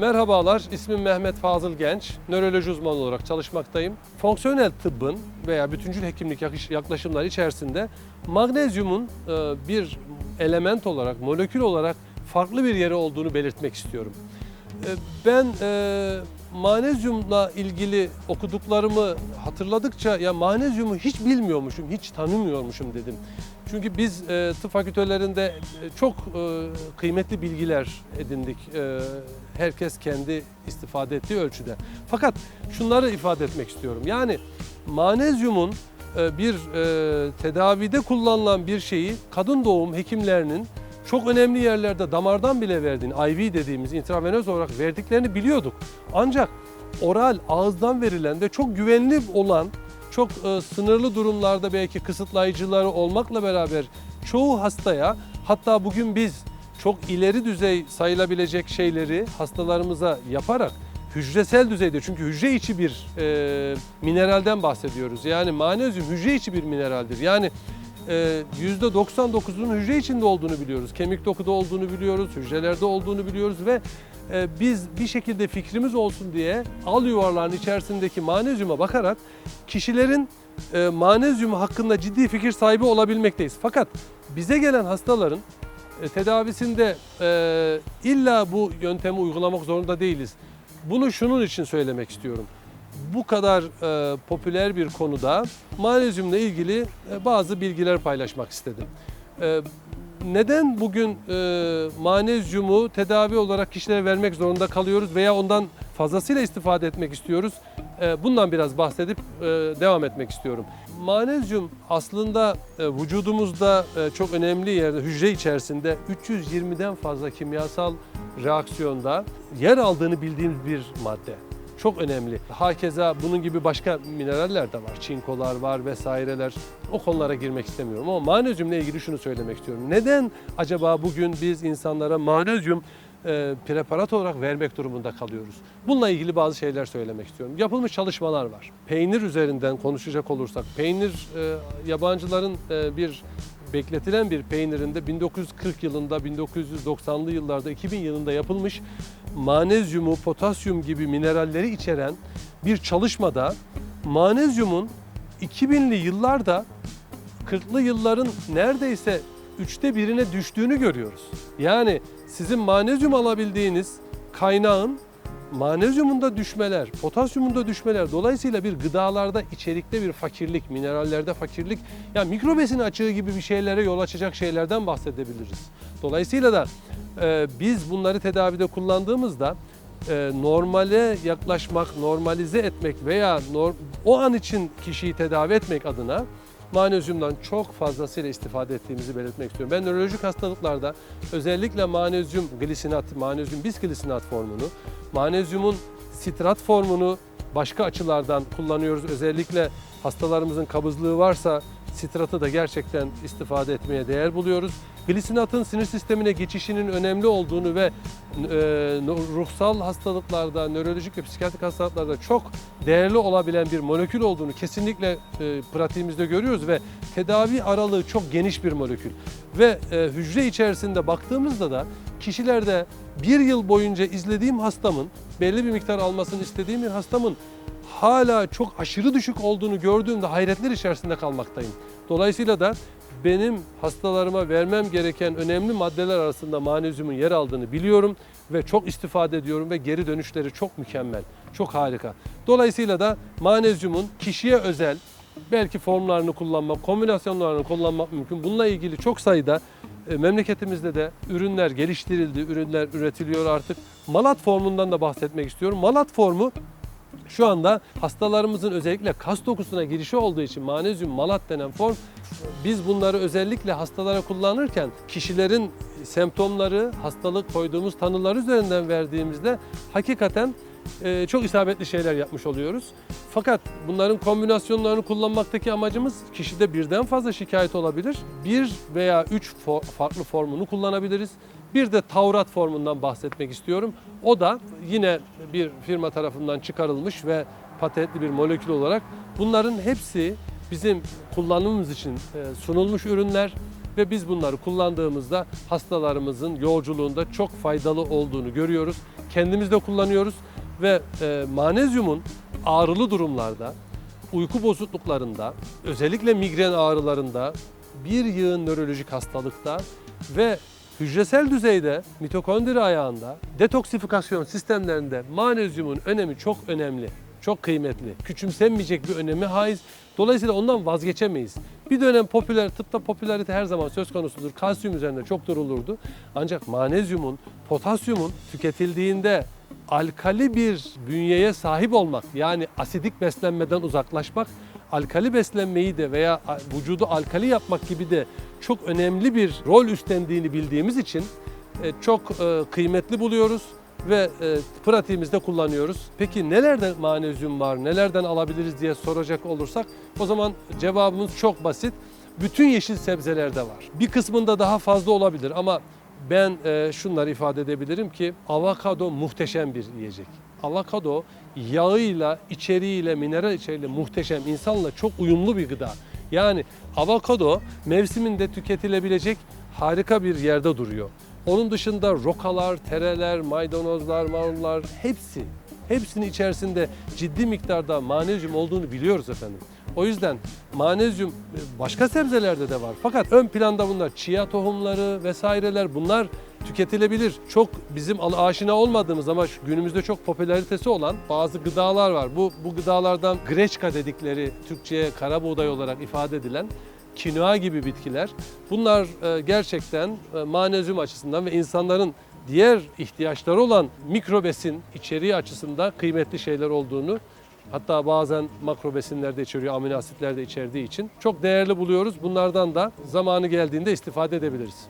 Merhabalar, ismim Mehmet Fazıl Genç. Nöroloji uzmanı olarak çalışmaktayım. Fonksiyonel tıbbın veya bütüncül hekimlik yaklaşımları içerisinde magnezyumun e, bir element olarak, molekül olarak farklı bir yeri olduğunu belirtmek istiyorum. E, Ben magnezyumla ilgili okuduklarımı hatırladıkça ya magnezyumu hiç bilmiyormuşum, hiç tanımıyormuşum dedim. Çünkü biz e, tıp fakültelerinde e, çok e, kıymetli bilgiler edindik. E, herkes kendi istifade ettiği ölçüde. Fakat şunları ifade etmek istiyorum. Yani magnezyumun e, bir e, tedavide kullanılan bir şeyi kadın doğum hekimlerinin çok önemli yerlerde damardan bile verdiğini, IV dediğimiz intravenöz olarak verdiklerini biliyorduk. Ancak oral ağızdan verilen ve çok güvenli olan, çok e, sınırlı durumlarda belki kısıtlayıcıları olmakla beraber çoğu hastaya hatta bugün biz çok ileri düzey sayılabilecek şeyleri hastalarımıza yaparak hücresel düzeyde çünkü hücre içi bir e, mineralden bahsediyoruz. Yani magnezyum hücre içi bir mineraldir. Yani e, %99'unun hücre içinde olduğunu biliyoruz. Kemik dokuda olduğunu biliyoruz, hücrelerde olduğunu biliyoruz ve e, biz bir şekilde fikrimiz olsun diye al yuvarlağın içerisindeki magnezyuma bakarak kişilerin e, magnezyumu hakkında ciddi fikir sahibi olabilmekteyiz. Fakat bize gelen hastaların e, tedavisinde e, illa bu yöntemi uygulamak zorunda değiliz. Bunu şunun için söylemek istiyorum. Bu kadar e, popüler bir konuda magnezyumla ilgili e, bazı bilgiler paylaşmak istedim. E, neden bugün e, magnezyumu tedavi olarak kişilere vermek zorunda kalıyoruz veya ondan fazlasıyla istifade etmek istiyoruz? E, bundan biraz bahsedip e, devam etmek istiyorum. Magnezyum aslında e, vücudumuzda e, çok önemli yerde hücre içerisinde 320'den fazla kimyasal reaksiyonda yer aldığını bildiğimiz bir madde. Çok önemli. Hakeza bunun gibi başka mineraller de var. Çinkolar var vesaireler. O konulara girmek istemiyorum ama magnezyumla ilgili şunu söylemek istiyorum. Neden acaba bugün biz insanlara magnezyum e, preparat olarak vermek durumunda kalıyoruz? Bununla ilgili bazı şeyler söylemek istiyorum. Yapılmış çalışmalar var. Peynir üzerinden konuşacak olursak, peynir e, yabancıların e, bir bekletilen bir peynirinde 1940 yılında, 1990'lı yıllarda, 2000 yılında yapılmış manezyumu, potasyum gibi mineralleri içeren bir çalışmada manezyumun 2000'li yıllarda 40'lı yılların neredeyse üçte birine düştüğünü görüyoruz. Yani sizin manezyum alabildiğiniz kaynağın manezyumunda düşmeler, potasyumunda düşmeler dolayısıyla bir gıdalarda içerikte bir fakirlik, minerallerde fakirlik, yani mikrobesini açığı gibi bir şeylere yol açacak şeylerden bahsedebiliriz. Dolayısıyla da e, biz bunları tedavide kullandığımızda e, normale yaklaşmak, normalize etmek veya nor- o an için kişiyi tedavi etmek adına manezyumdan çok fazlasıyla istifade ettiğimizi belirtmek istiyorum. Ben nörolojik hastalıklarda özellikle manezyum glisinat, manezyum bisglisinat formunu, manezyumun sitrat formunu başka açılardan kullanıyoruz. Özellikle hastalarımızın kabızlığı varsa sitratı da gerçekten istifade etmeye değer buluyoruz. Glisinatın sinir sistemine geçişinin önemli olduğunu ve ruhsal hastalıklarda, nörolojik ve psikiyatrik hastalıklarda çok değerli olabilen bir molekül olduğunu kesinlikle e, pratiğimizde görüyoruz ve tedavi aralığı çok geniş bir molekül. Ve e, hücre içerisinde baktığımızda da kişilerde bir yıl boyunca izlediğim hastamın, belli bir miktar almasını istediğim bir hastamın hala çok aşırı düşük olduğunu gördüğümde hayretler içerisinde kalmaktayım. Dolayısıyla da benim hastalarıma vermem gereken önemli maddeler arasında magnezyumun yer aldığını biliyorum ve çok istifade ediyorum ve geri dönüşleri çok mükemmel, çok harika. Dolayısıyla da magnezyumun kişiye özel belki formlarını kullanmak, kombinasyonlarını kullanmak mümkün. Bununla ilgili çok sayıda e, memleketimizde de ürünler geliştirildi, ürünler üretiliyor artık. Malat formundan da bahsetmek istiyorum. Malat formu şu anda hastalarımızın özellikle kas dokusuna girişi olduğu için magnezyum malat denen form biz bunları özellikle hastalara kullanırken kişilerin semptomları, hastalık koyduğumuz tanılar üzerinden verdiğimizde hakikaten e, çok isabetli şeyler yapmış oluyoruz. Fakat bunların kombinasyonlarını kullanmaktaki amacımız kişide birden fazla şikayet olabilir. Bir veya üç farklı formunu kullanabiliriz. Bir de Taurat formundan bahsetmek istiyorum. O da yine bir firma tarafından çıkarılmış ve patentli bir molekül olarak bunların hepsi bizim kullanımımız için e, sunulmuş ürünler ve biz bunları kullandığımızda hastalarımızın yolculuğunda çok faydalı olduğunu görüyoruz. Kendimiz de kullanıyoruz ve e, manezyumun ağrılı durumlarda, uyku bozukluklarında, özellikle migren ağrılarında, bir yığın nörolojik hastalıkta ve hücresel düzeyde mitokondri ayağında detoksifikasyon sistemlerinde manezyumun önemi çok önemli, çok kıymetli. Küçümsenmeyecek bir önemi haiz. Dolayısıyla ondan vazgeçemeyiz. Bir dönem popüler, tıpta popülarite her zaman söz konusudur. Kalsiyum üzerinde çok durulurdu. Ancak manezyumun, potasyumun tüketildiğinde alkali bir bünyeye sahip olmak yani asidik beslenmeden uzaklaşmak alkali beslenmeyi de veya vücudu alkali yapmak gibi de çok önemli bir rol üstlendiğini bildiğimiz için e, çok e, kıymetli buluyoruz ve e, pratiğimizde kullanıyoruz. Peki nelerden manezyum var, nelerden alabiliriz diye soracak olursak o zaman cevabımız çok basit. Bütün yeşil sebzelerde var. Bir kısmında daha fazla olabilir ama ben şunları ifade edebilirim ki avokado muhteşem bir yiyecek. Avokado yağıyla, içeriğiyle, mineral içeriğiyle muhteşem, insanla çok uyumlu bir gıda. Yani avokado mevsiminde tüketilebilecek harika bir yerde duruyor. Onun dışında rokalar, tereler, maydanozlar, marullar hepsi, hepsinin içerisinde ciddi miktarda manezyum olduğunu biliyoruz efendim. O yüzden manezyum başka sebzelerde de var. Fakat ön planda bunlar chia tohumları vesaireler bunlar tüketilebilir. Çok bizim aşina olmadığımız ama günümüzde çok popülaritesi olan bazı gıdalar var. Bu bu gıdalardan greçka dedikleri Türkçe'ye kara buğday olarak ifade edilen kinoa gibi bitkiler. Bunlar e, gerçekten e, manezyum açısından ve insanların diğer ihtiyaçları olan mikrobesin içeriği açısından kıymetli şeyler olduğunu hatta bazen makro besinler de içeriyor, amino asitler de içerdiği için çok değerli buluyoruz. Bunlardan da zamanı geldiğinde istifade edebiliriz.